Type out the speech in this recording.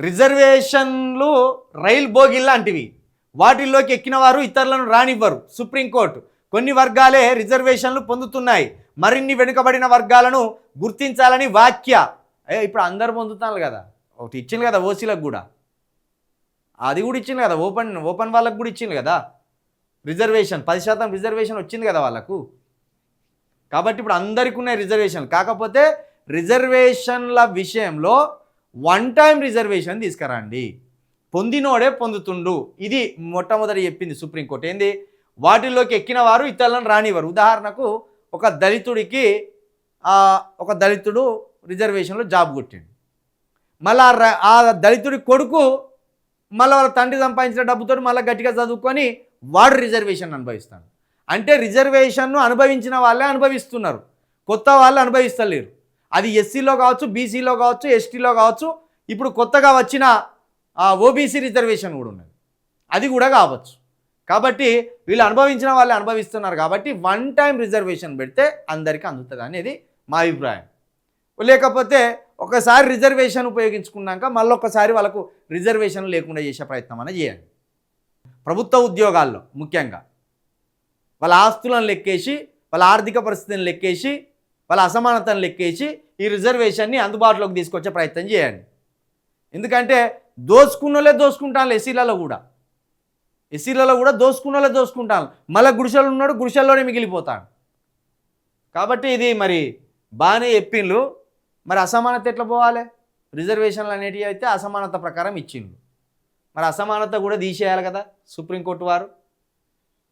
రిజర్వేషన్లు రైల్ బోగిల్ లాంటివి. వాటిల్లోకి ఎక్కిన వారు ఇతరులను రానివ్వరు. సుప్రీంకోర్టు కొన్ని వర్గాలే రిజర్వేషన్లు పొందుతున్నాయి. మరిన్ని వెనుకబడిన వర్గాలను గుర్తించాలని వాక్య. ఏ ఇప్పుడు అందరు పొందుతున్నారు కదా. ఒకటి ఇచ్చింది కదా ఓసీలకు కూడా. అది కూడా ఇచ్చింది కదా. ఓపెన్ ఓపెన్ వాళ్ళకు కూడా ఇచ్చింది కదా. రిజర్వేషన్ పది శాతం రిజర్వేషన్ వచ్చింది కదా వాళ్ళకు. కాబట్టి ఇప్పుడు అందరికీ ఉన్నాయి రిజర్వేషన్ కాకపోతే రిజర్వేషన్ల విషయంలో వన్ టైం రిజర్వేషన్ తీసుకురండి. పొందినోడే పొందుతుండు. ఇది మొట్టమొదటి చెప్పింది సుప్రీంకోర్టు ఏంది? వాటిల్లోకి ఎక్కిన వారు ఇతరులను రానివ్వరు. ఉదాహరణకు ఒక దళితుడికి ఒక దళితుడు రిజర్వేషన్లో జాబ్ కొట్టిండు. మళ్ళీ ర- ఆ దళితుడి కొడుకు మళ్ళీ వాళ్ళ తండ్రి సంపాదించిన డబ్బుతో మళ్ళీ గట్టిగా చదువుకొని వాడు రిజర్వేషన్ అనుభవిస్తాడు. అంటే రిజర్వేషన్ను అనుభవించిన వాళ్ళే అనుభవిస్తున్నారు. కొత్త వాళ్ళు అనుభవిస్తలేరు. అది ఎస్సీలో కావచ్చు బీసీలో కావచ్చు ఎస్టీలో కావచ్చు ఇప్పుడు కొత్తగా వచ్చిన ఓబీసీ రిజర్వేషన్ కూడా ఉన్నది. అది కూడా కావచ్చు. కాబట్టి వీళ్ళు అనుభవించిన వాళ్ళే అనుభవిస్తున్నారు కాబట్టి వన్ టైం రిజర్వేషన్ పెడితే అందరికీ అందుతుంది అనేది మా అభిప్రాయం. లేకపోతే ఒకసారి రిజర్వేషన్ ఉపయోగించుకున్నాక మళ్ళొకసారి వాళ్ళకు రిజర్వేషన్ లేకుండా చేసే ప్రయత్నం అనేది చేయండి. ప్రభుత్వ ఉద్యోగాల్లో ముఖ్యంగా. వాళ్ళ ఆస్తులను లెక్కేసి వాళ్ళ ఆర్థిక పరిస్థితిని లెక్కేసి వాళ్ళ అసమానతను లెక్కేసి ఈ రిజర్వేషన్ని అందుబాటులోకి తీసుకొచ్చే ప్రయత్నం చేయండి. ఎందుకంటే దోసుకున్నోళ్ళే దోసుకుంటాను ఎస్సీలలో కూడా. ఎస్సీలలో కూడా దోసుకున్నోళ్ళే దోసుకుంటాను మళ్ళీ గుడిసెలు ఉన్నాడు గుడిసెల్లోనే మిగిలిపోతాను కాబట్టి ఇది మరి బాగానే చెప్పిండ్రు. మరి అసమానత ఎట్లా పోవాలి? రిజర్వేషన్లు అనేటివి అయితే అసమానత ప్రకారం ఇచ్చిండ్రు. మరి అసమానత కూడా తీసేయాలి కదా సుప్రీంకోర్టు వారు.